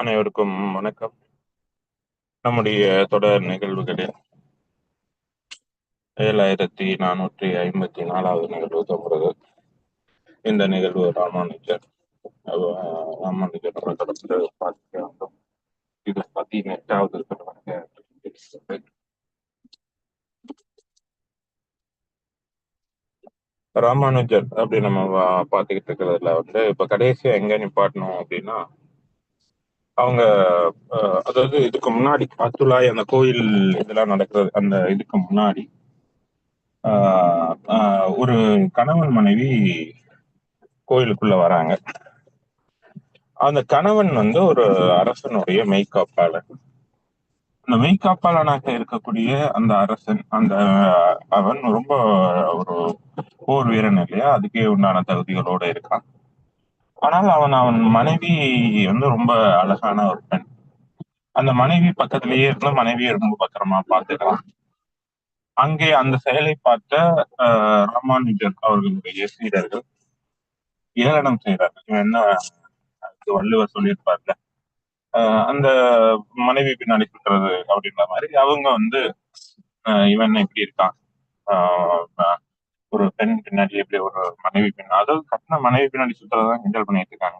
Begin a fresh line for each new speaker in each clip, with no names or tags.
அனைவருக்கும் வணக்கம். நம்முடைய தொடர் நிகழ்வுகளில் ஏழாயிரத்தி நானூற்றி ஐம்பத்தி நாலாவது நிகழ்வு தொடர்கிறது இந்த நிகழ்வு ராமானுஜர் ராமானுஜர் அவர்களிடத்தில் பார்க்க வேண்டும். இது பதினெட்டாவது எட்டாவது ராமானுஜர் அப்படி நம்ம பார்த்துக்கிட்டு இருக்கிறதுல வந்து இப்ப கடைசியா எங்க நிப்பாட்டணும் அப்படின்னா அவங்க அஹ், அதாவது இதுக்கு முன்னாடி அத்துலாய் அந்த கோயில் இதெல்லாம் நடக்கிறது அந்த இதுக்கு முன்னாடி ஆஹ், ஆஹ், ஒரு கணவன் மனைவி கோயிலுக்குள்ள வராங்க. அந்த கணவன் வந்து ஒரு அரசனுடைய மெய்காப்பாளர் அந்த மெய்காப்பாளனாக இருக்கக்கூடிய அந்த அரசன் அந்த அவன் ரொம்ப ஒரு போர் வீரன் இல்லையா? அதுக்கே உண்டான தகுதிகளோட இருக்கான். ஆனால் அவன் அவன் மனைவி வந்து ரொம்ப அழகான ஒரு பெண். அந்த மனைவி பக்கத்திலேயே இருந்து மனைவியை ரொம்ப பத்திரமா பார்த்துக்கலாம் அங்கே அந்த செயலை பார்த்த ராமானுஜர் அவர்களுடைய சீடர்கள் ஏளனம் செய்கிறார்கள் இவன் என்ன வள்ளுவர் சொல்லியிருப்பார்ல? அந்த மனைவி பின்னாடி சுற்றுறது அப்படின்ற மாதிரி அவங்க வந்து இவன் இப்படி இருக்கான். ஆஹ், ஒரு பெண் பின்னாடி எப்படி ஒரு மனைவி பின் அதாவது கட்டின மனைவி பின்னாடி சுற்றுறதான் கிண்டல் பண்ணிட்டு இருக்காங்க.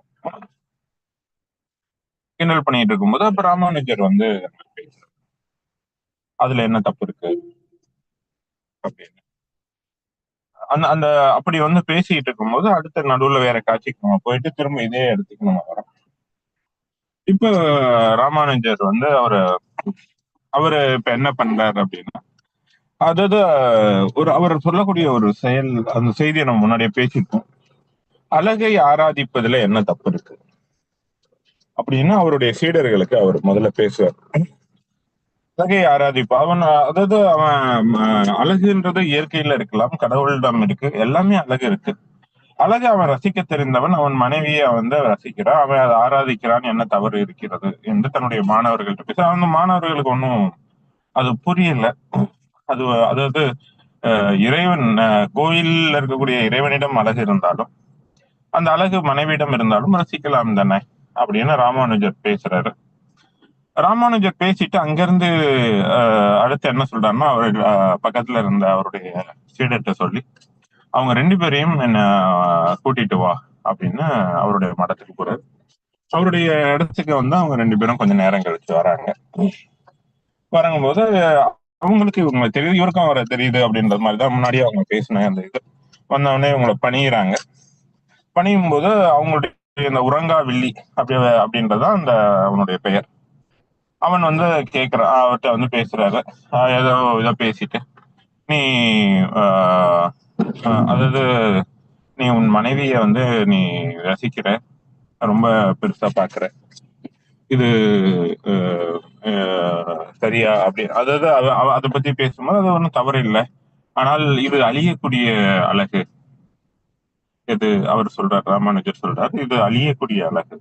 கிண்டல் பண்ணிட்டு இருக்கும்போது அப்ப ராமானுஜர் வந்து அதுல என்ன தப்பு இருக்கு? அப்படின்னு. அந்த அந்த அப்படி வந்து பேசிட்டு இருக்கும்போது அடுத்த நடுவுல வேற காட்சிக்கு நம்ம போயிட்டு திரும்ப இதே இடத்துக்கு நம்ம வரோம். இப்ப ராமானுஜர் வந்து அவரு அவரு இப்ப என்ன பண்றாரு அப்படின்னா அதாவது ஒரு அவர் சொல்லக்கூடிய ஒரு செயல் அந்த செய்தியை நம்ம முன்னாடியே பேசிட்டோம் அழகை ஆராதிப்பதுல என்ன தப்பு இருக்கு? அப்படின்னு அவருடைய சீடர்களுக்கு அவர் முதல்ல பேசுவார். அழகை ஆராதிப்பு அவன் அதாவது அவன் அழகுன்றது இயற்கையில இருக்கலாம் கடவுளிடம் இருக்கு எல்லாமே அழகு இருக்கு. அழகு அவன் ரசிக்க தெரிந்தவன் அவன் மனைவியை வந்து ரசிக்கிறான் அவன் அதை ஆராதிக்கிறான் என்ன தவறு இருக்கிறது என்று தன்னுடைய மாணவர்கள்ட்ட பேச அந்த மாணவர்களுக்கு ஒன்றும் அது புரியல. அது அதாவது அஹ், இறைவன் கோயில்ல இருக்கக்கூடிய இறைவனிடம் அழகு இருந்தாலும் அந்த அழகு மனைவியிடம் இருந்தாலும் ரசிக்கலாம் தானே அப்படின்னு ராமானுஜர் பேசுறாரு. ராமானுஜர் பேசிட்டு அங்கிருந்து அஹ், அடுத்து என்ன சொல்றாருன்னா அவர் பக்கத்துல இருந்த அவருடைய சீடர்கிட்ட சொல்லி அவங்க ரெண்டு பேரையும் என்ன கூட்டிட்டு வா அப்படின்னு அவருடைய மடத்துக்கு போறாரு. அவருடைய இடத்துக்கு வந்து அவங்க ரெண்டு பேரும் கொஞ்சம் நேரம் கழிச்சு வராங்க. வரங்கும்போது அவங்களுக்கு இவங்க தெரியுது இவருக்கும் அவரை தெரியுது அப்படின்ற மாதிரி தான் முன்னாடியே அவங்க பேசின அந்த இது. வந்தவொடனே இவங்களை பணியிறாங்க. பணியும் போது அவங்களுடைய இந்த உரங்கா வில்லி அப்படி அப்படின்றதுதான் அந்த அவனுடைய பெயர். அவன் வந்து கேட்குறான் அவர்கிட்ட வந்து பேசுறாரு. ஆஹ் ஏதோ இதை பேசிட்டு நீ ஆஹ் அதாவது நீ உன் மனைவியை வந்து நீ ரசிக்கிற ரொம்ப பெருசா பாக்குற இது ஆஹ் ஆஹ் சரியா அப்படி அதாவது அதை பத்தி பேசும்போது அது ஒன்றும் தவறு இல்லை ஆனால் இது அழியக்கூடிய அழகு. இது அவர் சொல்றார் ராமானுஜர் சொல்றார் இது அழியக்கூடிய அழகு.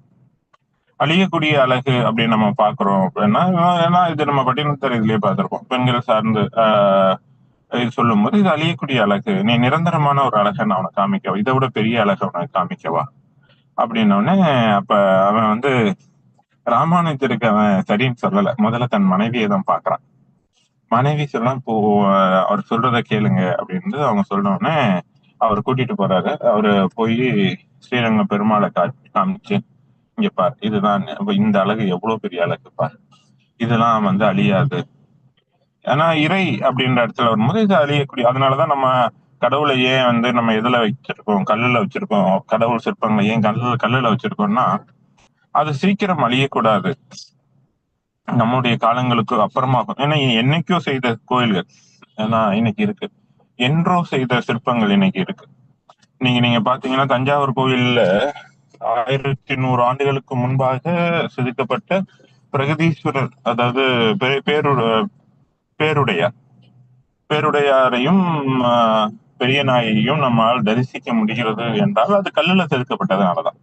அழியக்கூடிய அழகு அப்படின்னு நம்ம பாக்குறோம் அப்படின்னா ஏன்னா இது நம்ம பட்டினத்தர் இதுலயே பார்த்திருப்போம். பெண்கள் சார்ந்து ஆஹ் இது சொல்லும்போது இது அழியக்கூடிய அழகு. நீ நிரந்தரமான ஒரு அழகை நான் அவனை காமிக்கவா? இதை விட பெரிய அழகை அவனை காமிக்கவா? அப்படின்ன உடனே அப்ப அவன் வந்து ராமானுஜருக்கு அவன் சரின்னு சொல்லல. முதல்ல தன் மனைவியை தான் பாக்குறான் மனைவி சொன்னா இப்போ அவர் சொல்றத கேளுங்க. அப்படின்னு அவங்க சொன்ன உடனே அவர் கூட்டிட்டு போறாரு. அவரு போய் ஸ்ரீரங்க பெருமாளை காட்டி காமிச்சு இங்க பார் இதுதான் இந்த அழகு எவ்வளவு பெரிய அழகு பார். இதெல்லாம் வந்து அழியாது. ஏன்னா இறை அப்படின்ற இடத்துல வரும்போது இது அழியக்கூடிய அதனாலதான் நம்ம கடவுளை ஏன் வந்து நம்ம எதுல வச்சிருக்கோம்? கல்லுல வச்சிருக்கோம். கடவுள் சிற்பங்களை ஏன் கல்லு கல்லுல வச்சிருக்கோம்னா அது சீக்கிரம் அழியக்கூடாது. நம்முடைய காலங்களுக்கு அப்புறமாகும். ஏன்னா என்னைக்கோ செய்த கோயில்கள் ஏன்னா இன்னைக்கு இருக்கு. என்றோ செய்த சிற்பங்கள் இன்னைக்கு இருக்கு. நீங்க நீங்க பாத்தீங்கன்னா தஞ்சாவூர் கோயில்ல ஆயிரத்தி நூறு ஆண்டுகளுக்கு முன்பாக செதுக்கப்பட்ட பிரகதீஸ்வரர் அதாவது பேரு பேருடையார். பேருடையாரையும் பெரிய நாயையும் நம்மால் தரிசிக்க முடிகிறது என்றால் அது கல்லுல செதுக்கப்பட்டதுனாலதான்.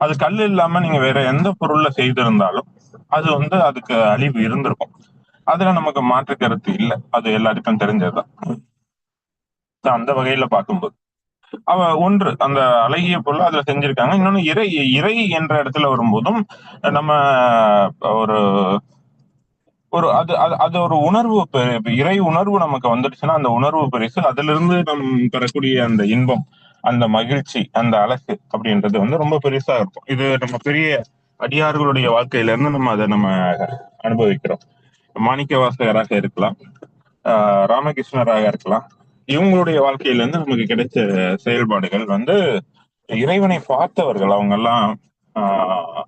அது கல் இல்லாம நீங்க வேற எந்த பொருள்ல செய்திருந்தாலும் அது வந்து அதுக்கு அழிவு இருந்திருக்கும். அதுல நமக்கு மாற்று கருத்து இல்லை. அது எல்லாருக்கும் தெரிஞ்சதுதான். அந்த வகையில பார்க்கும்போது. அவ ஒன்று அந்த அழகிய பொருள் அதுல செஞ்சிருக்காங்க. இன்னொன்னு இறை இறை என்ற இடத்துல வரும்போதும் நம்ம ஒரு ஒரு அது அது அது ஒரு உணர்வு இறை உணர்வு நமக்கு வந்துடுச்சுன்னா அந்த உணர்வு பெருசு அதுல இருந்து நம் பெறக்கூடிய அந்த இன்பம் அந்த மகிழ்ச்சி அந்த அழகு அப்படின்றது வந்து ரொம்ப பெருசா இருக்கும். இது நம்ம பெரிய அடியார்களுடைய வாழ்க்கையில இருந்து நம்ம அதை நம்ம அனுபவிக்கிறோம். மாணிக்க வாசகராக இருக்கலாம் ஆஹ் ராமகிருஷ்ணராக இருக்கலாம். இவங்களுடைய வாழ்க்கையில இருந்து நமக்கு கிடைச்ச செயல்பாடுகள் வந்து இறைவனை பார்த்தவர்கள் அவங்க எல்லாம் ஆஹ்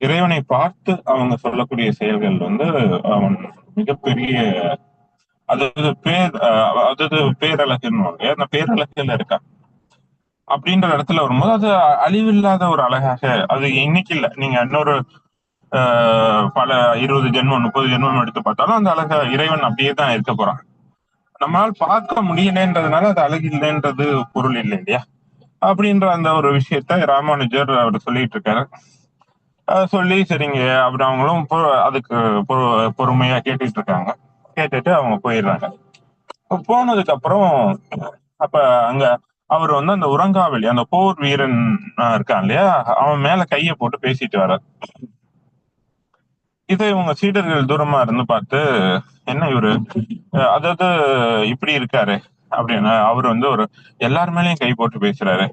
இறைவனை பார்த்து அவங்க சொல்லக்கூடிய செயல்கள் வந்து அவன் மிகப்பெரிய அதாவது பேர் அதாவது பேரழகுன்னு அந்த பேரழகுல இருக்கா அப்படின்ற இடத்துல வரும்போது அது அழிவில்லாத ஒரு அழகாக அது இன்னைக்கு இல்ல. நீங்க இன்னொரு ஆஹ் பல இருபது ஜென்மம் முப்பது ஜென்மம் எடுத்து பார்த்தாலும் அந்த அழக இறைவன் அப்படியே தான் இருக்க போறான். நம்மளால் பார்க்க முடியலன்றதுனால அது அழகு இல்லைன்றது பொருள் இல்லை இல்லையா? அப்படின்ற அந்த ஒரு விஷயத்த ராமானுஜர் அவர் சொல்லிட்டு இருக்காரு. சொல்லி சரிங்க அப்படி அவங்களும் அதுக்கு பொறுமையா கேட்டுட்டு இருக்காங்க. கேட்டுட்டு அவங்க போயிடுறாங்க. போனதுக்கு அப்புறம் அப்ப அங்க அவர் வந்து அந்த உறங்காவலி அந்த போர் வீரன் இருக்கான் இல்லையா? அவன் மேல கைய போட்டு பேசிட்டு வர்றார் இதை இவங்க சீடர்கள் தூரமா இருந்து பார்த்து என்ன இவரு? அதாவது இப்படி இருக்காரு அப்படின்னு அவர் வந்து ஒரு எல்லார் மேலயும் கை போட்டு பேசுறாரு.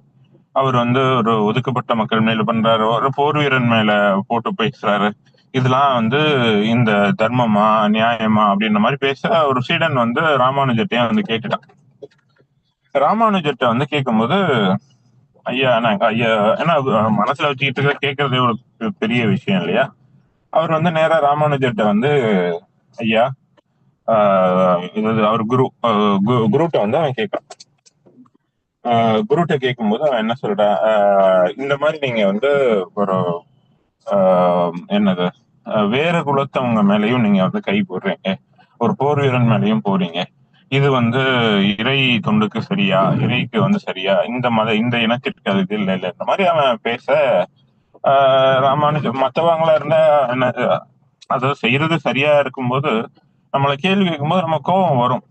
அவர் வந்து ஒரு ஒதுக்கப்பட்ட மக்கள் மேல பண்றாரு ஒரு போர் வீரன் மேல போட்டு பேசுறாரு. இதெல்லாம் வந்து இந்த தர்மமா நியாயமா அப்படின்ற மாதிரி பேச ஒரு சீடன் வந்து ராமானுஜத்தையும் வந்து கேட்டுட்டான். ராமானுஜர்ட்ட வந்து கேட்கும்போது ஐயா நாங்க ஐயா ஏன்னா மனசுல வச்சுக்கிட்டு இருக்க கேட்கறதே ஒரு பெரிய விஷயம் இல்லையா? அவர் வந்து நேரா ராமானுஜர்கிட்ட வந்து ஐயா ஆஹ் இது அவர் குரு கு- குருட்ட வந்து அவன் கேட்கான் குருட்ட கேட்கும்போது அவன் என்ன சொல்றான் ஆஹ் இந்த மாதிரி நீங்க வந்து ஒரு ஆஹ் என்னது வேற குலத்தவங்க மேலயும் நீங்க வந்து கை போடுறீங்க. ஒரு போர் வீரன் மேலயும் போறீங்க. இது வந்து இறை தொண்டுக்கு சரியா இறைக்கு வந்து சரியா இந்த மத இந்த இனத்திற்கு அது இது இல்லை இல்லை. இந்த மாதிரி அவன் பேச ஆஹ் ராமானுஜம் மத்தவங்களா இருந்தா என்ன அதாவது செய்யறது சரியா இருக்கும்போது நம்மள கேள்வி கேட்கும்போது நம்ம கோபம் வரும்.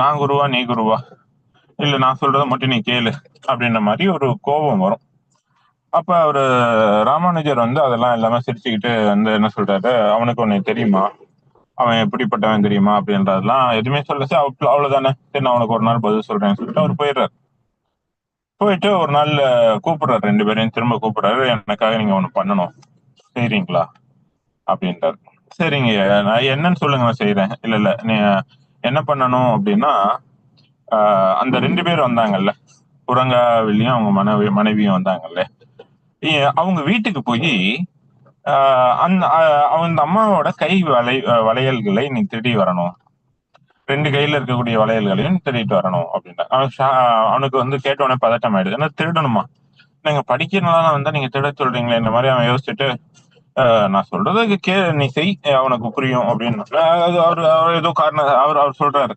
நான் குருவா நீ குருவா? இல்ல நான் சொல்றத மட்டும் நீ கேளு அப்படின்ற மாதிரி ஒரு கோபம் வரும். அப்ப அவரு ராமானுஜர் வந்து அதெல்லாம் எல்லாமே சிரிச்சுக்கிட்டு வந்து என்ன சொல்றாரு? அவனுக்கு உன்னை தெரியுமா? அவன் எப்படிப்பட்டவன் தெரியுமா அப்படின்றதெல்லாம் எதுவுமே சொல்ல அவ- அவ்வளவுதானே. சரி நான் உனக்கு ஒரு நாள் பதில் சொல்றேன்னு சொல்லிட்டு அவர் போயிடுறாரு. போயிட்டு ஒரு நாள் கூப்பிடுறாரு. ரெண்டு பேரையும் திரும்ப கூப்பிடுறாரு. எனக்காக நீங்க ஒண்ணு பண்ணணும். செய்றீங்களா? அப்படின்றாரு. சரிங்க நான் என்னன்னு சொல்லுங்க நான் செய்யறேன் இல்ல இல்ல. நீ என்ன பண்ணணும் அப்படின்னா அந்த ரெண்டு பேர் வந்தாங்கல்ல. புறங்காவிலையும் அவங்க மனைவி மனைவியும் வந்தாங்கல்ல. அவங்க வீட்டுக்கு போய் அந்த அவன் அந்த அம்மாவோட கை வளை வளையல்களை நீ திருடி வரணும். ரெண்டு கையில இருக்கக்கூடிய வளையல்களையும் திருடிட்டு வரணும் அப்படின்னு அவன் அவனுக்கு வந்து கேட்டவொடனே பதட்டம் ஆயிடுது. ஏன்னா திருடணுமா? நீங்க படிக்கிறனால வந்தா நீங்க திருட சொல்றீங்களே இந்த மாதிரி அவன் யோசிச்சுட்டு ஆஹ் நான் சொல்றது கே நீ செய் அவனுக்கு புரியும் அப்படின்னு அது அவர் அவர் ஏதோ காரணம் அவர் அவர் சொல்றாரு.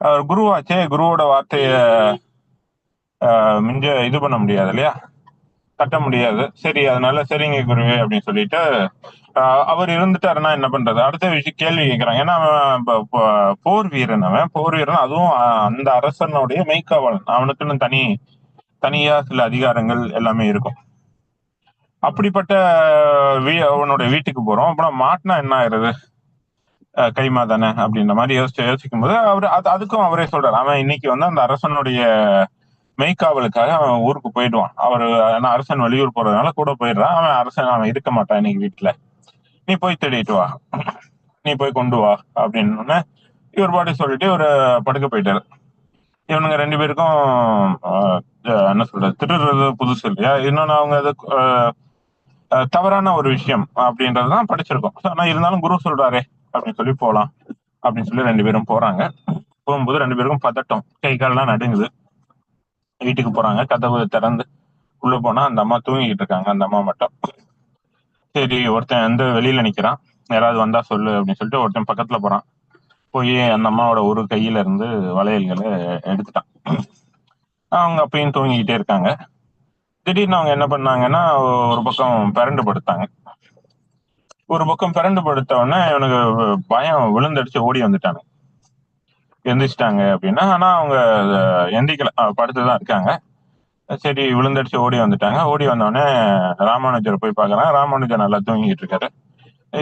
அவர் குருவாச்சே குருவோட வார்த்தைய ஆஹ் மிஞ்ச இது பண்ண முடியாது இல்லையா? கட்ட முடியாது. சரி அதனால சரிங்க குருவே அப்படின்னு சொல்லிட்டு அவர் இருந்துட்டாருன்னா என்ன பண்றது? அடுத்த விஷயம் கேள்வி கேட்கிறாங்க ஏன்னா அவன் போர் வீரன் அவன். போர் வீரன் அதுவும் அந்த அரசனுடைய மெய்க்காவலன். அவனுக்குன்னு தனி தனியா சில அதிகாரங்கள் எல்லாமே இருக்கும். அப்படிப்பட்ட வீ- அவனுடைய வீட்டுக்கு போறோம். அப்புறம் மாட்டினா என்ன ஆயிருது அஹ் கைமா தானே அப்படின்ற மாதிரி யோசிச்சு யோசிக்கும் போது அவர் அது அதுக்கும் அவரே சொல்றாரு. அவன் இன்னைக்கு வந்து அந்த அரசனுடைய மெய்க்காவலுக்காக அவன் ஊருக்கு போயிடுவான். அவர் ஏன்னா அரசன் வெளியூர் போறதுனால கூட போயிடுறான். அவன் அரசன் அவன் இருக்க மாட்டான் இன்னைக்கு வீட்டுல. நீ போய் தேடிட்டு வா. நீ போய் கொண்டு வா அப்படின்னு இவர் பாட்டி சொல்லிட்டு ஒரு படுக்க போயிட்டாரு. இவனுங்க ரெண்டு பேருக்கும் என்ன சொல்றது திருடுறது புதுசு இல்லையா? இன்னொன்னு அவங்க அது தவறான ஒரு விஷயம் அப்படின்றதுதான் படிச்சிருக்கோம். ஆனா இருந்தாலும் குரு சொல்றாரே அப்படின்னு சொல்லி போகலாம் அப்படின்னு சொல்லி ரெண்டு பேரும் போறாங்க. போகும்போது ரெண்டு பேருக்கும் பதட்டம். கை கால்லாம் நடுங்குது. வீட்டுக்கு போறாங்க. கதவு திறந்து உள்ள போனா அந்த அம்மா தூங்கிட்டு இருக்காங்க. அந்த அம்மா மட்டும். சரி ஒருத்தன் வந்து வெளியில நிக்கிறான். யாராவது வந்தா சொல்லு அப்படின்னு சொல்லிட்டு ஒருத்தன் பக்கத்துல போறான். போய் அந்த அம்மாவோட ஒரு கையில இருந்து வளையல்களை எடுத்துட்டான். அவங்க அப்பயும் தூங்கிக்கிட்டே இருக்காங்க. திடீர்னு அவங்க என்ன பண்ணாங்கன்னா ஒரு பக்கம் பிறண்டு படுத்தாங்க. ஒரு பக்கம் பிறண்டு படுத்த உடனே இவனுக்கு பயம் விழுந்தடிச்சு ஓடி வந்துட்டாங்க எந்திரிச்சிட்டாங்க அப்படின்னா ஆனா அவங்க அஹ், எந்திரிக்கல படுத்துதான் இருக்காங்க. சரி விழுந்தடிச்சு ஓடி வந்துட்டாங்க. ஓடி வந்தோடனே ராமானுஜரை போய் பார்க்கறாங்க. ராமானுஜர் நல்லா தூங்கிட்டு இருக்காரு.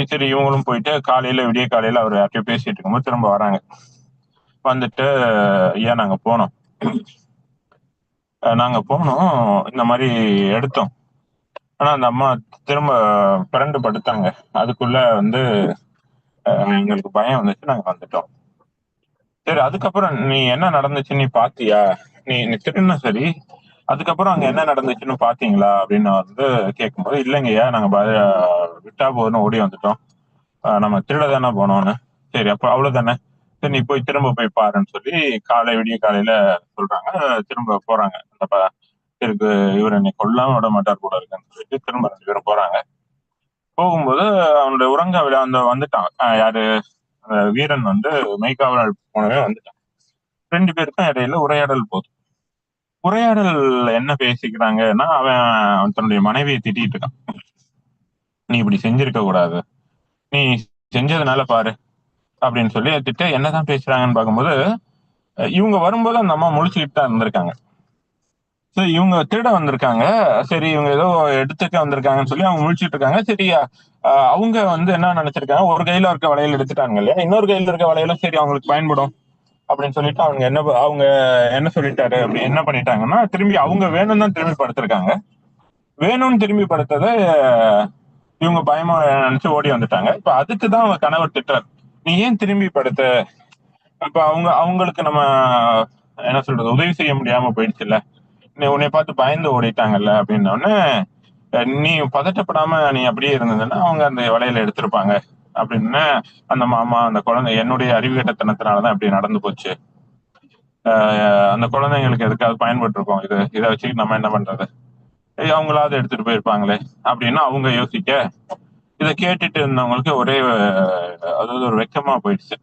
சரி இவங்களும் போயிட்டு காலையில விடிய காலையில அவர் யார்கிட்டயும் பேசிட்டு இருக்கும்போது திரும்ப வராங்க. வந்துட்டு ஏன் நாங்க போனோம். நாங்க போனோம். இந்த மாதிரி எடுத்தோம். ஆனா அந்த அம்மா திரும்ப பிறண்டு படுத்தாங்க. அதுக்குள்ள வந்து எங்களுக்கு பயம் வந்துச்சு. நாங்க வந்துட்டோம். சரி அதுக்கப்புறம் நீ என்ன நடந்துச்சு நீ பாத்தியா? நீ நீ திட்டுனா சரி. அதுக்கப்புறம் அங்க என்ன நடந்துச்சுன்னு பாத்தீங்களா? அப்படின்னு வந்து கேட்கும்போது இல்லைங்கய்யா நாங்க பய- விட்டா போதுன்னு ஓடி வந்துட்டோம். நம்ம திருட தானே போனோம்னு. சரி அப்ப அவ்வளவுதானே. சரி நீ போய் திரும்ப போய் பாருன்னு சொல்லி காலை விடிய காலையில சொல்றாங்க. திரும்ப போறாங்க. அந்த இருக்கு இவர் என்னை கொல்லாம விட மாட்டார் கூட இருக்குன்னு சொல்லிட்டு திரும்ப ரெண்டு பேரும் போறாங்க. போகும்போது அவனுடைய உறங்க விழா அந்த வந்துட்டான். யாரு? வீரன் வந்து மெய்காவல் போனவே வந்துட்டான். ரெண்டு பேருக்கும் இடையில உரையாடல் போதும். உரையாடல் என்ன பேசிக்கிறாங்கன்னா அவன் அவன் தன்னுடைய மனைவியை திட்டிட்டு இருக்கான். நீ இப்படி செஞ்சிருக்க கூடாது. நீ செஞ்சதுனால பாரு அப்படின்னு சொல்லி திட்ட என்னதான் பேசுறாங்கன்னு பார்க்கும்போது இவங்க வரும்போது அந்த அம்மா முழிச்சுக்கிட்டு தான் இருந்திருக்காங்க. சரி இவங்க திருட வந்திருக்காங்க. சரி இவங்க ஏதோ எடுத்துக்க வந்திருக்காங்கன்னு சொல்லி அவங்க முழிச்சிட்டு இருக்காங்க. சரி அவங்க வந்து என்ன நினைச்சிருக்காங்க? ஒரு கையில இருக்க வளையல் எடுத்துட்டாங்க இல்லையா? இன்னொரு கையில இருக்க வளையல சரி அவங்களுக்கு பயன்படும் அப்படின்னு சொல்லிட்டு அவங்க என்ன ப- அவங்க என்ன சொல்லிட்டாரு அப்படி என்ன பண்ணிட்டாங்கன்னா திரும்பி அவங்க வேணும் தான் திரும்பி படுத்திருக்காங்க. வேணும்னு திரும்பி படுத்தத இவங்க பயமா நினைச்சு ஓடி வந்துட்டாங்க. இப்ப அதுக்கு தான் அவங்க கணவர் திட்டார் நீ ஏன் திரும்பி படுத்த? இப்ப அவங்க அவங்களுக்கு நம்ம என்ன சொல்றது உதவி செய்ய முடியாம போயிடுச்சுல்ல? உன்னை பார்த்து பயந்து ஓடிட்டாங்கல்ல அப்படின்ன உடனே நீ பதட்டப்படாம நீ அப்படியே இருந்ததுன்னா அவங்க அந்த வலையில எடுத்திருப்பாங்க. அப்படின்னு அந்த மாமா அந்த குழந்தை என்னுடைய அறிவுகட்டத்தனத்தினாலதான் இப்படி நடந்து போச்சு. அஹ், அந்த குழந்தைங்களுக்கு எதுக்காவது பயன்பட்டுருக்கோம். இது இதை வச்சுக்கிட்டு நம்ம என்ன பண்றது? அவங்களாவது எடுத்துட்டு போயிருப்பாங்களே. அப்படின்னு அவங்க யோசிக்க இதை கேட்டுட்டு இருந்தவங்களுக்கு ஒரே அதாவது ஒரு வெக்கமா போயிடுச்சு.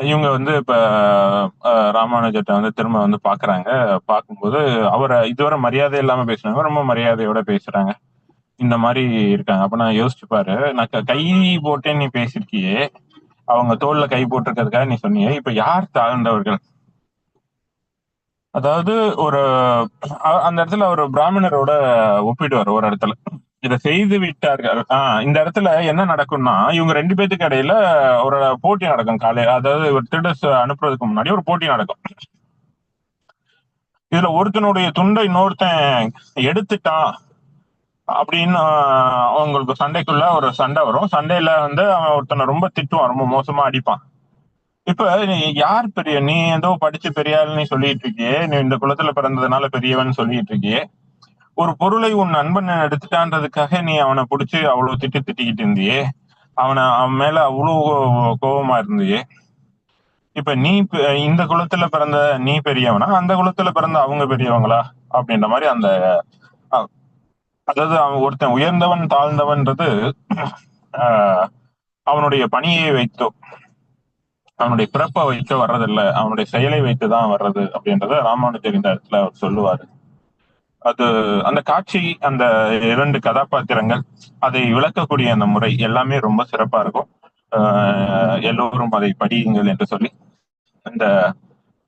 இவங்க வந்து இப்ப ராமானுஜத்தை வந்து திரும்ப வந்து பாக்குறாங்க. பார்க்கும்போது அவரை இதுவரை மரியாதை இல்லாம பேசுனாங்க ரொம்ப மரியாதையோட பேசுறாங்க. இந்த மாதிரி இருக்காங்க. அப்ப நான் யோசிச்சு பாரு. நான் கை போட்டேன்னு நீ பேசிருக்கியே. அவங்க தோல்ல கை போட்டிருக்கிறதுக்காக நீ சொன்னியே. இப்ப யார் தாழ்ந்தவர்கள்? அதாவது ஒரு அந்த இடத்துல ஒரு பிராமணரோட ஒப்பிடுவார் ஒரு இடத்துல. இதை செய்து விட்டார்கள். ஆஹ் இந்த இடத்துல என்ன நடக்கும்னா இவங்க ரெண்டு பேத்துக்கு இடையில ஒரு போட்டி நடக்கும் காலையில அதாவது ஒரு திருடஸ் அனுப்புறதுக்கு முன்னாடி ஒரு போட்டி நடக்கும். இதுல ஒருத்தனுடைய துண்டை இன்னொருத்தன் எடுத்துட்டான் அப்படின்னு அவங்களுக்கு சண்டைக்குள்ள ஒரு சண்டை வரும். சண்டையில வந்து அவன் ஒருத்தனை ரொம்ப திட்டுவான் ரொம்ப மோசமா அடிப்பான். இப்ப நீ யார் பெரிய நீ ஏதோ படிச்சு பெரியாள்னு சொல்லிட்டு இருக்கியே. நீ இந்த குளத்துல பிறந்ததுனால பெரியவன் சொல்லிட்டு இருக்கியே. ஒரு பொருளை உன் நண்பன் எடுத்துட்டான்றதுக்காக நீ அவனை புடிச்சு அவ்வளவு திட்டு திட்டிக்கிட்டு இருந்தியே. அவனை அவன் மேல அவ்வளவு கோபமா இருந்தியே. இப்ப நீ பெ- இந்த குளத்துல பிறந்த நீ பெரியவனா? அந்த குளத்துல பிறந்த அவங்க பெரியவங்களா? அப்படின்ற மாதிரி அந்த அதாவது அவன் ஒருத்தன் உயர்ந்தவன் தாழ்ந்தவன்றது ஆஹ், அவனுடைய பணியை வைத்தோ. அவனுடைய பிறப்பை வைத்து வர்றதில்ல அவனுடைய செயலை வைத்துதான் வர்றது அப்படின்றத ராமானுஜர் இந்த இடத்துல அவர் சொல்லுவாரு. அது அந்த காட்சி அந்த இரண்டு கதாபாத்திரங்கள் அதை விளக்கக்கூடிய அந்த முறை எல்லாமே ரொம்ப சிறப்பா இருக்கும். எல்லோரும் அதை படியுங்கள் என்று சொல்லி அந்த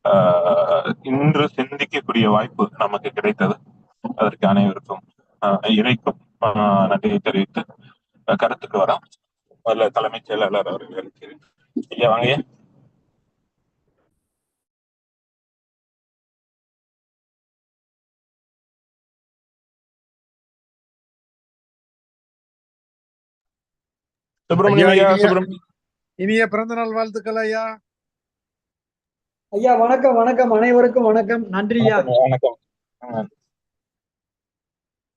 ஆஹ் இன்று சிந்திக்கக்கூடிய வாய்ப்பு நமக்கு கிடைத்தது. அதற்கு அனைவருக்கும் ஆஹ் இறைக்கும் ஆஹ் நன்றியை தெரிவித்து கருத்துக்கு வரோம். முதல்ல தலைமைச் செயலாளர் அவர்களுக்கு ஐயா வாங்க சுப்பிரமணியம்
ஐயா,
ஐயா சுப்பிரமணியம்
இனிய பிறந்த நாள் வாழ்த்துக்கள் ஐயா.
ஐயா வணக்கம் வணக்கம். அனைவருக்கும் வணக்கம். நன்றியா
வணக்கம் ஆஹ்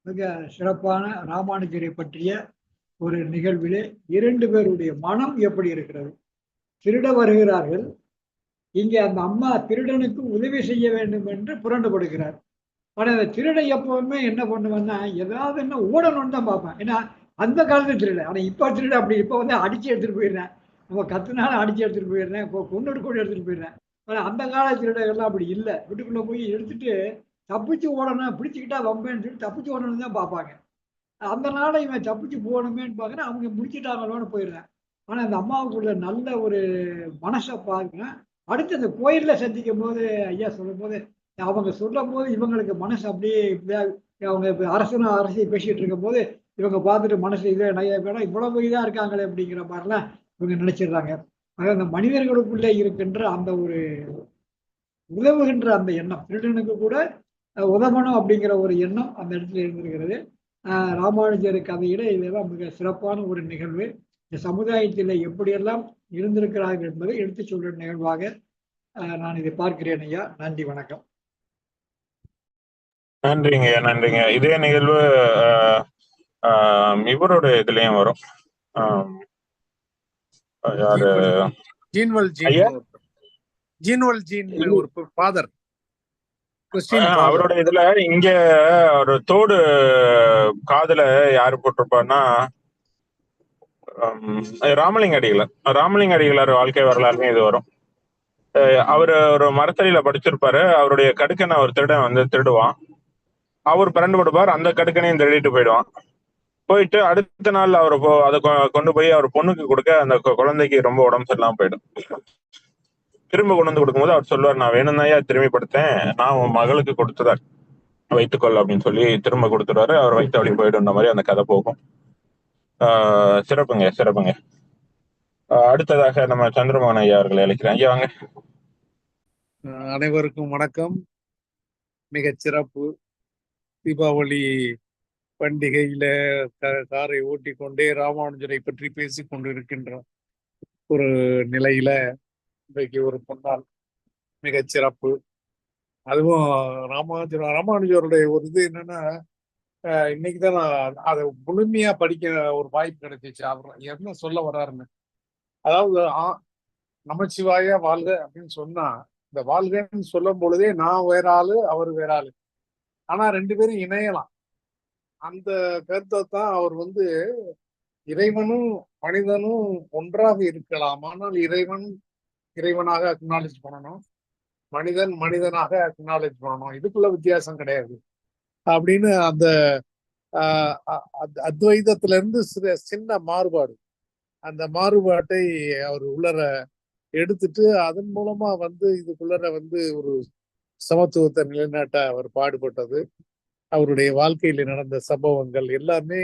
மிக சிறப்பான ராமானுஜரை பற்றிய ஒரு நிகழ்விலே இரண்டு பேருடைய மனம் எப்படி இருக்கிறது? திருட வருகிறார்கள். இங்கே அந்த அம்மா திருடனுக்கு உதவி செய்ய வேண்டும் என்று புரண்டுபடுகிறார் ஆனா அந்த திருடன் எப்பவுமே என்ன பண்ணுவேன்னா ஏதாவது என்ன ஓடணும்னு தான் பார்ப்பேன். ஏன்னா அந்த காலத்தில் திருட ஆனால் இப்போ திருட அப்படி இப்போ வந்து அடித்து எடுத்துகிட்டு போயிடுறேன். நம்ம கத்துனாலும் அடித்து எடுத்துகிட்டு போயிடுறேன். கொ- கொண்டு கூட எடுத்துகிட்டு போயிடுறேன். ஆனால் அந்த கால திருடர்கள்லாம் அப்படி இல்லை. வீட்டுக்குள்ளே போய் எடுத்துட்டு தப்பிச்சு ஓடணும் பிடிச்சிக்கிட்டா வம்பேன்னு சொல்லி தப்பிச்சு ஓடணும் தான் பார்ப்பாங்க. அந்த நாளை இவன் தப்பிச்சு போகணுமேன்னு பார்க்குறேன். அவங்க முடிச்சிட்டாங்களோன்னு போயிடுறேன். ஆனால் அந்த அம்மாவுக்குள்ள நல்ல ஒரு மனசை பார்க்குறேன் அடுத்து அந்த கோயிலில் சந்திக்கும் போது ஐயா சொல்லும் போது அவங்க சொல்லும் போது இவங்களுக்கு மனசு அப்படியே அவங்க இப்ப அரசனும் அரசியல் பேசிட்டு இருக்கும் போது இவங்க பார்த்துட்டு மனசு இதே நையா வேணா இவ்வளவு இதா இருக்காங்களே அப்படிங்கிற மாதிரிலாம் இவங்க நினைச்சிடுறாங்க. ஆக அந்த மனிதர்களுக்குள்ளே இருக்கின்ற அந்த ஒரு உதவுகின்ற அந்த எண்ணம் திருடனுக்கு கூட உதவணும் அப்படிங்கிற ஒரு எண்ணம் அந்த இடத்துல இருந்திருக்கிறது. ராமானுஜர் கதையில இதெல்லாம் மிக சிறப்பான ஒரு நிகழ்வு. இந்த சமுதாயத்தில் எப்படியெல்லாம் இருந்திருக்கிறார்கள் என்பதை எடுத்து சொல்ற நிகழ்வாக நான் இதை பார்க்கிறேன் ஐயா. நன்றி வணக்கம்.
நன்றிங்க நன்றிங்க. இதே நிகழ்வு இவரோட இதுலயும் வரும். யாரு?
Jean Valjean. ஜீன்வல் ஜீன் ஒரு ஃபாதர்.
அவரோட இதுல இங்க ஒரு தோடு காதுல யாரு போட்டிருப்பாருன்னா ஹம், ராமலிங்க அடிகளார். ராமலிங்க அடிகளார் வாழ்க்கை வரலாறுமே இது வரும். அவரு ஒரு மரத்தடியில படிச்சிருப்பாரு. அவருடைய கடுக்கனை ஒரு திருடன் வந்து திருடுவான். அவர் பிறண்டு கொடுப்பார் அந்த கடுக்கனையும் திருடிட்டு போயிடுவான். போயிட்டு அடுத்த நாள் அவர் அதை கொண்டு போய் அவர் பொண்ணுக்கு கொடுக்க அந்த குழந்தைக்கு ரொம்ப உடம்பு சரியில்லாம போயிடும். திரும்ப கொண்டு வந்து கொடுக்கும்போது அவர் சொல்லுவார் நான் வேணும்னாயா திரும்பி படுத்தேன். நான் உன் மகளுக்கு கொடுத்ததா வைத்துக்கொள் அப்படின்னு சொல்லி திரும்ப கொடுத்துருவாரு. அவர் வைத்த வழி போயிடுன்ற மாதிரி அந்த கதை போகும். ஆஹ் சிறப்புங்க சிறப்புங்க. அடுத்ததாக நம்ம சந்திரமோகன் ஐயா அவர்களை அழைக்கிறேன். ஐயா வாங்க.
அனைவருக்கும் வணக்கம். மிக சிறப்பு தீபாவளி பண்டிகையில காரை ஓட்டி கொண்டே ராமானுஜரை பற்றி பேசிக் கொண்டிருக்கின்ற ஒரு நிலையில இன்றைக்கு ஒரு பொன்னால் மிகச் சிறப்பு. அதுவும் ராமானுஜர் ராமானுஜருடைய ஒரு இது என்னன்னா இன்னைக்கு தான் நான் அதை முழுமையா படிக்க ஒரு வாய்ப்பு கிடைச்சிச்சு. அவர் என்ன சொல்ல வர்றாருன்னு. அதாவது ஆ- நமச்சிவாய வாழ்க அப்படின்னு சொன்னா இந்த வாழ்கன்னு சொல்லும் பொழுதே நான் வேற ஆளு அவர் வேற ஆளு. ஆனா ரெண்டு பேரும் இணையலாம். அந்த கருத்தை தான் அவர் வந்து இறைவனும் மனிதனும் ஒன்றாக இருக்கலாம். ஆனால் இறைவன் இறைவனாக அக்னாலேஜ் பண்ணணும். மனிதன் மனிதனாக அக்னாலேஜ் பண்ணணும். இதுக்குள்ள வித்தியாசம் கிடையாது. அப்படின்னு அந்த ஆஹ் அ- அத்- அத்வைதத்துல இருந்து சிறு- சின்ன மாறுபாடு. அந்த மாறுபாட்டை அவர் உள்ளர எடுத்துட்டு அதன் மூலமா வந்து இதுக்குள்ளர வந்து ஒரு சமத்துவத்தை நிலைநாட்ட அவர் பாடுபட்டது. அவருடைய வாழ்க்கையில நடந்த சம்பவங்கள் எல்லாமே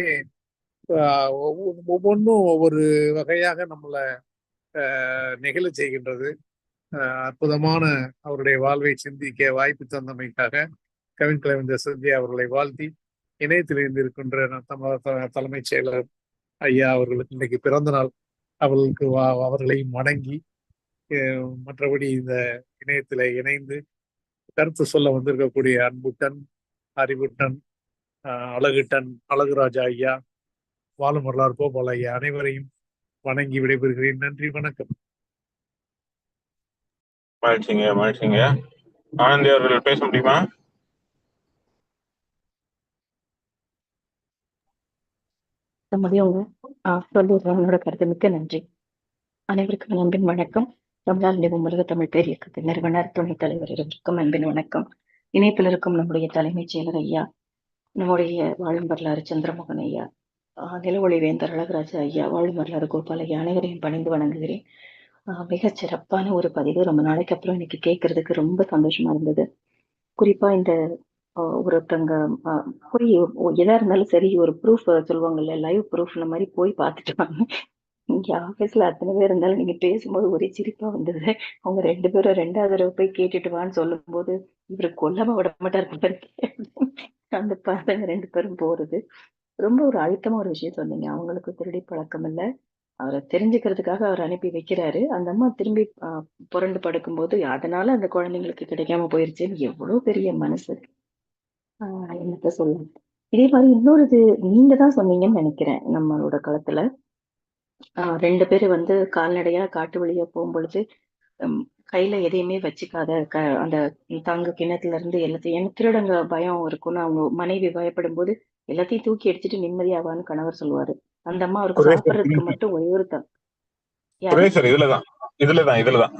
ஆஹ் ஒவ்வொன்றும் ஒவ்வொரு வகையாக நம்மளை ஆஹ் நிகழ செய்கின்றது. அற்புதமான அவருடைய வாழ்வை சிந்திக்க வாய்ப்பு தந்தமைக்காக கவின் கலைவந்த சந்தியா அவர்களை வாழ்த்தி இணையத்தில் இருந்திருக்கின்ற நம் த- தலைமைச் செயலர் ஐயா அவர்களுக்கு இன்னைக்கு பிறந்த நாள். அவர்களுக்கு வா- அவர்களையும் வணங்கி அஹ் மற்றபடி இந்த இணையத்தில் இணைந்து கருத்து சொல்ல வந்திருக்கக்கூடிய அன்புட்டன் அறிவுட்டன் அழகுட்டன் அழகுராஜா ஐயா வாழும் வரலாறு கோபால் ஐயா அனைவரையும் வணங்கி விடைபெறுகிறேன். நன்றி வணக்கம்.
மகிழ்ச்சிங்க மகிழ்ச்சிங்க ஆனந்தி அவர்கள் பேச முடியுமா?
முடியுங்க. கருத்து மிக்க நன்றி. அனைவருக்கும் என் அன்பின் வணக்கம். நிறுவனம் உலக தமிழ் பேரியக்கத்தின் நிறுவனர் துணைத் தலைவர் இருவருக்கும் அன்பின் வணக்கம். இணைப்பில் இருக்கும் நம்முடைய தலைமைச் செயலர் ஐயா நம்முடைய வாழும் வரலாறு சந்திரமோகன் ஐயா ஆ, நிலவொளி வேந்தர் அழகராஜ ஐயா வாழும் வரலாறு கோபால் ஐயா அனைவரையும் பணிந்து வணங்குகிறேன். மிக மிகச் சிறப்பான ஒரு பதிவு. ரொம்ப நாளைக்கு அப்புறம் இன்னைக்கு கேட்கறதுக்கு ரொம்ப சந்தோஷமா இருந்தது. குறிப்பா இந்த ஒருத்தங்க போய் எதா இருந்தாலும் சரி ஒரு ப்ரூஃப் சொல்லுவாங்கல்ல லைவ் ப்ரூஃப் இந்த மாதிரி போய் பார்த்துட்டு வாங்க. இங்க ஆபீஸ்ல அத்தனை பேர் இருந்தாலும் நீங்க பேசும்போது ஒரே சிரிப்பா வந்தது. அவங்க ரெண்டு பேரும் ரெண்டாவது தடவை போய் கேட்டுட்டு வான்னு சொல்லும்போது இவரு கொல்லாம விட மாட்டார் அந்த பசங்க ரெண்டு பேரும் போறது. ரொம்ப ஒரு அழுத்தமா ஒரு விஷயம் சொன்னீங்க. அவங்களுக்கு திருடி பழக்கம் இல்ல. அவரை தெரிஞ்சுக்கிறதுக்காக அவர் அனுப்பி வைக்கிறாரு. அந்த அம்மா திரும்பி புரண்டு படுக்கும்போது அதனால அந்த குழந்தைங்களுக்கு கிடைக்காம போயிருச்சுன்னு எவ்வளவு பெரிய மனசு. ஆஹ் என்னத்த சொல்லுங்க இதே மாதிரி இன்னொரு இது நீங்க தான் சொன்னீங்கன்னு நினைக்கிறேன் நம்மளோட களத்துல. ரெண்டு பேரு வந்து கால்நடையா காட்டு வழியா போகும்பொழுது கையில எதையுமே வச்சுக்காத க அந்த தாங்க கிணத்துல இருந்து எல்லாத்தையும் ஏன்னா திருடங்க பயம் இருக்கும்னு அவங்க மனைவி பயப்படும் போது எல்லாத்தையும் தூக்கி அடிச்சிட்டு நிம்மதியாவான்னு கணவர் சொல்லுவாரு. அந்த அம்மா அவருக்கு சாப்பிடுறதுக்கு மட்டும் ஒரே ஒரு த- யாரு?
சுரேசர் இதுலதான் இதுலதான் இதுலதான்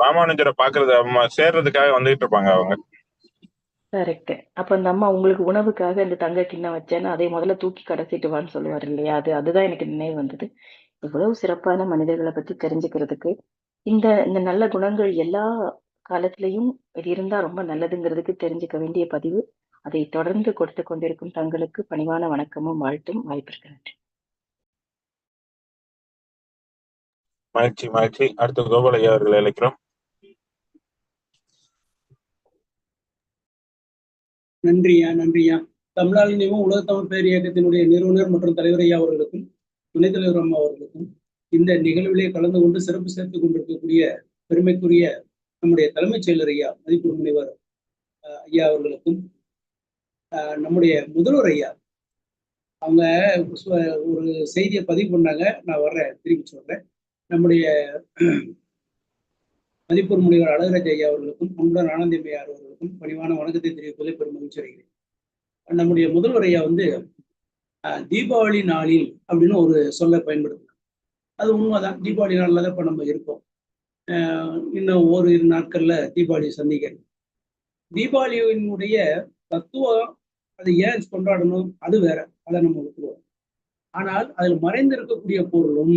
ராமானுஜரை பாக்குறது அம்மா சேர்றதுக்காக வந்துட்டு இருப்பாங்க அவங்க.
கரெக்ட் அப்ப அந்த அம்மா உங்களுக்கு உணவுக்காக இந்த தங்க கிண்ணம் வச்சேன்னு அதை முதல்ல தூக்கி கடைசிட்டு வான்னு சொல்லுவாரு இல்லையா? அது அதுதான் எனக்கு நினைவு வந்தது. இவ்வளவு சிறப்பான மனிதர்களை பத்தி தெரிஞ்சுக்கிறதுக்கு இந்த இந்த நல்ல குணங்கள் எல்லா காலத்திலையும் இது இருந்தா ரொம்ப நல்லதுங்கிறதுக்கு தெரிஞ்சுக்க வேண்டிய பதிவு. அதை தொடர்ந்து கொடுத்து கொண்டிருக்கும் தங்களுக்கு பணிவான வணக்கமும் வாழ்த்தும் வாய்ப்பிற்கு நன்றி.
மகிழ்ச்சி மகிழ்ச்சி. அடுத்து கோபால் ஐயா அவர்களை அழைக்கிறோம்.
நன்றியா நன்றியா. தமிழாளினியமும் உலக தமிழ் பேர் இயக்கத்தினுடைய நிறுவனர் மற்றும் தலைவர் ஐயா அவர்களுக்கும் துணைத் தலைவர் அம்மா அவர்களுக்கும் இந்த நிகழ்விலே கலந்து கொண்டு சிறப்பு சேர்த்துக் கொண்டிருக்கக்கூடிய பெருமைக்குரிய நம்முடைய தலைமைச் செயலர் ஐயா மதிப்பு முனைவர் அஹ், ஐயா அவர்களுக்கும் நம்முடைய முதல்வர் ஐயா அவங்க ஒரு செய்தியை பதிவு பண்ணாங்க. நான் வர்றேன் திருப்பி சொல்றேன். நம்முடைய மதிப்பூர் முனைவர் அழகராஜ் ஐயா அவர்களுக்கும் அன்புடன் ஆனந்தி ஐயா அனைவருக்கும் பணிவான வணக்கத்தை தெரிவிப்பதில் பெரும் மகிழ்ச்சி அடைகிறேன். நம்முடைய முதல்வரையா வந்து அஹ், தீபாவளி நாளில் அப்படின்னு ஒரு சொல்ல பயன்படுத்தினாங்க அது உண்மைதான். தீபாவளி நாளில் தான் இப்போ நம்ம இருக்கோம். அஹ், இன்னும் ஓரிரு நாட்கள்ல தீபாவளி சந்திக்க தீபாவளியினுடைய தத்துவம் அது ஏன் கொண்டாடணும்? அது வேற. அதை நம்ம விட்டுருவோம் ஆனால் அதில் மறைந்திருக்கக்கூடிய பொருளும்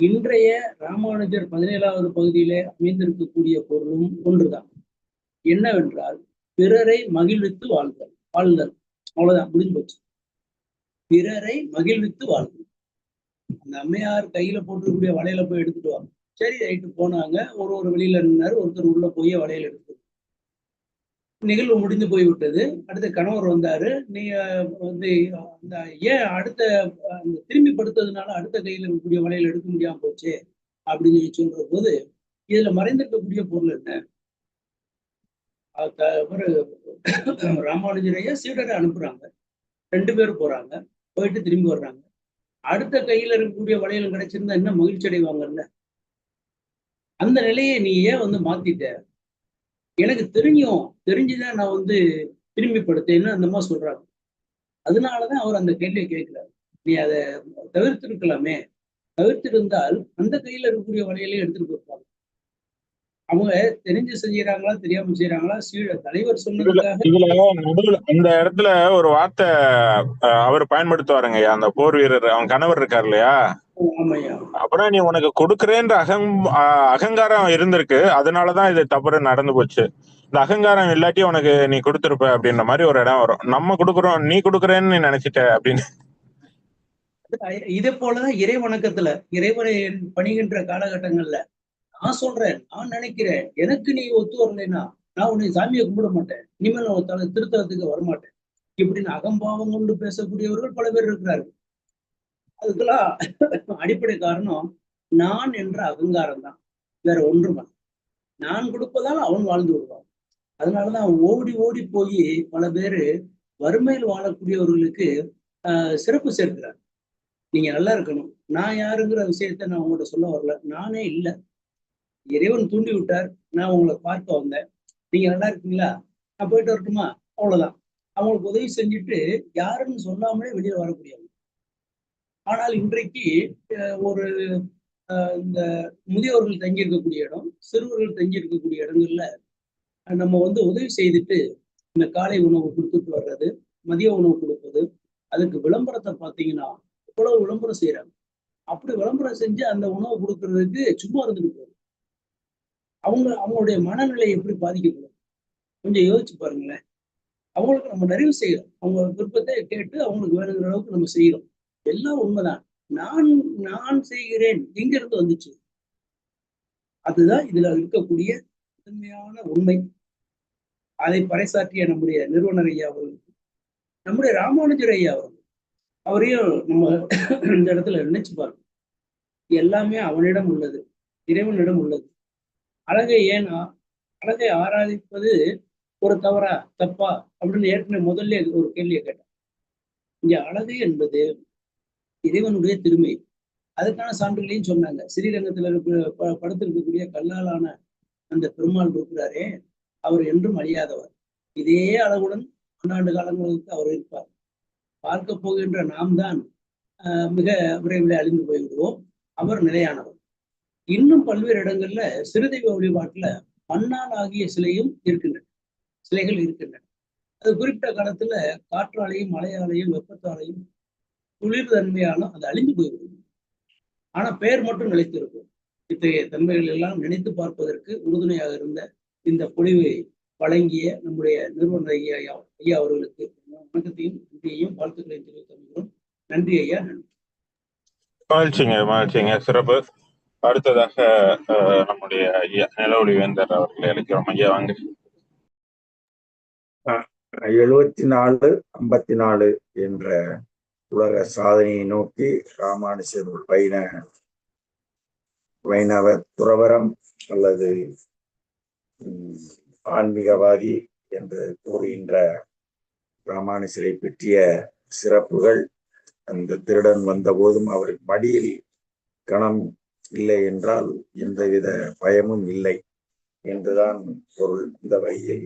இன்றைய ராமானுஜர் பதினேழாவது பகுதியிலே அமைந்திருக்கக்கூடிய பொருளும் ஒன்றுதான். என்னவென்றால் பிறரை மகிழ்வித்து வாழ்தல் வாழ்தல். அவ்வளவுதான் முடிஞ்சு போச்சு. பிறரை மகிழ்வித்து வாழ்தல். அந்த அம்மையார் கையில போட்டிருக்கக்கூடிய வளையல போய் எடுத்துட்டு வாங்க. சரி ரைட்டு போனாங்க. ஒரு ஒரு வெளியில நின்னாரு. ஒருத்தர் உள்ள போய் வளையல் எடுத்து. நிகழ்வு முடிந்து போய்விட்டது. அடுத்து கணவர் வந்தாரு. நீ வந்து அந்த ஏன் அடுத்த அந்த திரும்பி படுத்ததுனால அடுத்த கையில இருக்கக்கூடிய வளையல் எடுக்க முடியாம போச்சு? அப்படின்னு சொல்லி சொல்ற போது இதுல மறைந்திருக்கக்கூடிய பொருள் என்ன? ஒரு ராமானுஜரையா சீடரை அனுப்புறாங்க. ரெண்டு பேரும் போறாங்க. போயிட்டு திரும்பி வர்றாங்க. அடுத்த கையில இருக்கக்கூடிய வளையல் கிடைச்சிருந்தா என்ன மகிழ்ச்சி அடைவாங்கல்ல? அந்த நிலையை நீ ஏன் வந்து மாத்திட்ட? எனக்கு தெரியும். தெரிஞ்சுதான் நான் வந்து திரும்பி படுத்தேன்னு அந்த மாதிரி சொல்றாங்க. அதனாலதான் அவர் அந்த கேள்வியை கேட்கிறார். நீ அதை தவிர்த்திருக்கலாமே. தவிர்த்திருந்தால் அந்த கையில இருக்கக்கூடிய வளையலையும் எடுத்துட்டு போயிருப்பாங்க. அவங்க தெரிஞ்சு செய்யறாங்களா தெரியாம செய்யறாங்களா சீழ தலைவர் சொன்னதுக்காக
அந்த இடத்துல ஒரு வார்த்தை அவர் பயன்படுத்துவாருங்க அந்த போர் வீரர் அவன் கணவர் இருக்கார் இல்லையா? அப்புறம் நீ உனக்கு கொடுக்குறேன்ற அகம் அகங்காரம் இருந்திருக்கு அதனாலதான் இது தவறு நடந்து போச்சு. இந்த அகங்காரம் இல்லாட்டி உனக்கு நீ கொடுத்திருப்ப அப்படின்ற மாதிரி ஒரு இடம் வரும். நம்ம கொடுக்குறோம் நீ கொடுக்குறேன்னு நீ நினைச்சிட்ட அப்படின்னு.
இதே போலதான் இறை வணக்கத்துல இறைவனை பணிகின்ற காலகட்டங்கள்ல நான் சொல்றேன் நான் நினைக்கிறேன் எனக்கு நீ ஒத்து வரலைன்னா நான் உன்னை சாமியை கும்பிட மாட்டேன். இனிமேல் நான் தலை திருத்தலத்துக்கு வரமாட்டேன். இப்படின்னு அகம்பாவம் கொண்டு பேசக்கூடியவர்கள் பல பேர் இருக்கிறார்கள். அதுக்கெல்லாம் அடிப்படை காரணம் நான் என்ற அகங்காரம் தான். வேற ஒன்றுமா நான் கொடுப்பதால் அவன் வாழ்ந்து விடுவான் அதனாலதான் ஓடி ஓடி போய் பல பேரு வறுமையில் வாழக்கூடியவர்களுக்கு ஆஹ் சிறப்பு சேர்க்கிறார். நீங்க நல்லா இருக்கணும். நான் யாருங்கிற விஷயத்த நான் உங்கள்கிட்ட சொல்ல வரல. நானே இல்லை. இறைவன் தூண்டி விட்டார். நான் உங்களை பார்க்க வந்தேன். நீங்க நல்லா இருக்கீங்களா? நான் போயிட்டு வரட்டுமா? அவ்வளவுதான். அவங்களுக்கு உதவி செஞ்சுட்டு யாருன்னு சொல்லாமலே வெளியே வரக்கூடியவங்க. ஆனால் இன்றைக்கு ஒரு அஹ், இந்த முதியோர்கள் தங்கி இருக்கக்கூடிய இடம் சிறுவர்கள் தங்கி இருக்கக்கூடிய இடங்கள்ல நம்ம வந்து உதவி செய்துட்டு இந்த காலை உணவு கொடுத்துட்டு வர்றது மதிய உணவு கொடுப்பது அதுக்கு விளம்பரத்தை பார்த்தீங்கன்னா எவ்வளவு விளம்பரம் செய்யறாங்க அப்படி விளம்பரம் செஞ்சு அந்த உணவு கொடுக்கறதுக்கு சும்மா இருந்துட்டு போகும் அவங்க அவங்களுடைய மனநிலை எப்படி பாதிக்கப்படும்? கொஞ்சம் யோசிச்சு பாருங்களேன். அவங்களுக்கு நம்ம நிறைவு செய்யறோம். அவங்க விருப்பத்தை கேட்டு அவங்களுக்கு வேணுங்கிற அளவுக்கு நம்ம செய்யறோம். எல்லாம் உண்மைதான். நான் நான் செய்கிறேன். எங்க இருந்து வந்துச்சு? அதுதான் இதுல இருக்கக்கூடிய உண்மையான உண்மை. அதை பறைசாற்றிய நம்முடைய நிறுவனர் ஐயா அவர்கள் நம்முடைய ராமானுஜர் ஐயா அவர்கள் அவரையும் நம்ம இந்த இடத்துல நினைச்சு பாருங்க. எல்லாமே அவனிடம் உள்ளது. இறைவனிடம் உள்ளது. அழகை ஏன்னா அழகை ஆராதிப்பது ஒரு தவறா தப்பா அப்படின்னு ஏற்கனவே முதல்ல ஒரு கேள்வியை கேட்டேன். இங்க அழகு என்பது இறைவனுடைய திருமை. அதுக்கான சான்றுகளையும் சொன்னாங்க. ஸ்ரீரங்கத்துல இருக்க ப- படுத்திருக்கக்கூடிய கல்லாலான அந்த பெருமாள் இருக்கிறாரே அவர் என்றும் அழியாதவர். இதே அளவுடன் பன்னாண்டு காலங்களுக்கு அவர் இருப்பார். பார்க்க போகின்ற நாம் தான் ஆஹ், மிக விரைவில் அழிந்து போய்விடுவோம். அவர் நிலையானவர். இன்னும் பல்வேறு இடங்கள்ல சிறுதெய்வ வழிபாட்டுல மண்ணால் ஆகிய சிலையும் இருக்கின்றன. சிலைகள் இருக்கின்றன. அது குறிப்பிட்ட காலத்துல காற்றாலையும் மழையாலையும் வெப்பத்தாலையும் குளிர் தன்மையாலும் அது அழிந்து போய்விடும். ஆனா பெயர் மட்டும் நிலைத்திருக்கும். இத்தகைய தன்மைகள் எல்லாம் நினைத்து பார்ப்பதற்கு உறுதுணையாக இருந்த இந்த பொழிவை வழங்கிய நம்முடைய நிறுவனர் ஐயா ஐயா அவர்களுக்கு வணக்கத்தையும் நன்றியையும் வாழ்த்துக்களையும் தெரிவித்து நன்றி ஐயா நன்றி.
மகிழ்ச்சிங்க மகிழ்ச்சிங்க சிறப்பு. அடுத்ததாக நம்முடைய ஐயா நிலவொளி வேந்தர் அவர்களை அழைக்கிறோம். ஐயா வாங்க.
எழுபத்தி நாலு ஐம்பத்தி நாலு என்ற உலக சாதனையை நோக்கி ராமானுஜர் வைண வைணவ துறவரம் அல்லது ஆன்மீகவாதி என்று கூறுகின்ற ராமானுஜரை பற்றிய சிறப்புகள் அந்த திருடன் வந்தபோதும் அவருக்கு மடியில் கணம் இல்லை என்றால் எந்தவித பயமும் இல்லை என்றுதான் பொருள். இந்த வகையில்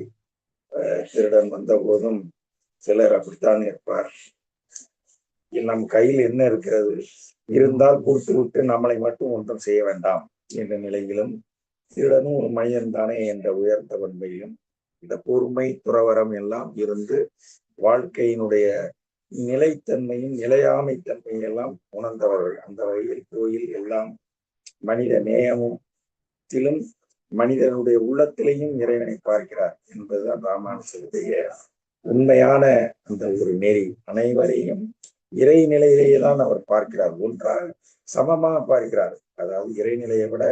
அஹ், திருடன் வந்த போதும் சிலர் அப்படித்தான் இருப்பார். நம் கையில் என்ன இருக்கிறது? இருந்தால் கொடுத்து விட்டு நம்மளை மட்டும் ஒன்றும் செய்ய வேண்டாம் என்ற நிலையிலும் திருடனும் ஒரு மையன் தானே என்ற உயர்ந்த பண்பையும் இந்த பொறுமை துறவரம் எல்லாம் இருந்து வாழ்க்கையினுடைய நிலைத்தன்மையும் நிலையாமை தன்மையும் எல்லாம் உணர்ந்தவர்கள். அந்த வகையில் கோயில் எல்லாம் மனித நேயமும் திலும் மனிதனுடைய உள்ளத்திலேயும் இறைவனை பார்க்கிறார் என்பதுதான் ராமானுஜருடைய உண்மையான அந்த ஒரு நெறி. அனைவரையும் இறை நிலையிலேயே தான் அவர் பார்க்கிறார் ஒன்றாக சமமாக பார்க்கிறார். அதாவது இறைநிலையை விட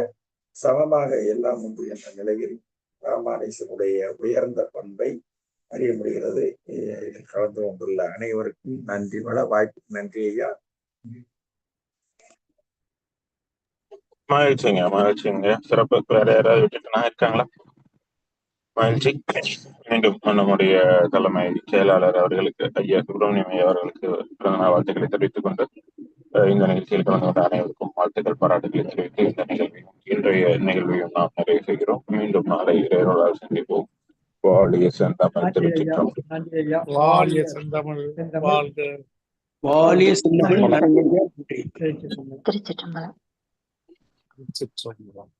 சமமாக எல்லாம் உண்டு என்ற நிலையில் ராமானுஜருடைய உயர்ந்த பண்பை அறிய முடிகிறது. இதில் கலந்து கொண்டுள்ள அனைவருக்கும் நன்றி வள வாய்ப்பு நன்றி ஐயா.
மகிழ்ச்சிங்க மகிழ்ச்சிங்க சிறப்பு வேற யாராவது விட்டுட்டுனா இருக்காங்களா மகிழ்ச்சி மீண்டும் நம்முடைய தலைமை செயலாளர் அவர்களுக்கு ஐயா சுப்பிரமணியம் ஐயா அவர்களுக்கு பிறந்தநாள் வாழ்த்துக்களை தெரிவித்துக் கொண்டு இந்த நிகழ்ச்சியில் கலந்து கொண்ட அனைவருக்கும் வாழ்த்துக்கள் பாராட்டுகளை தெரிவித்து இந்த நிகழ்வையும் இன்றைய நிகழ்வையும் நாம் நிறைவு செய்கிறோம் மீண்டும் நாளை இறைவர்களால் சந்திப்போம் வாழிய திருச்சிற்றம்பலம்
நன்றி ஐயா
வாழிய செந்தமிழ்
செந்தமிழ்.
வாழ்க
வாலிய சின்னங்கள் நன்றி
திருச்சி சொன்னது
திருச்சிற்றம்பலம்
திருச்சிற்றம்பலம்.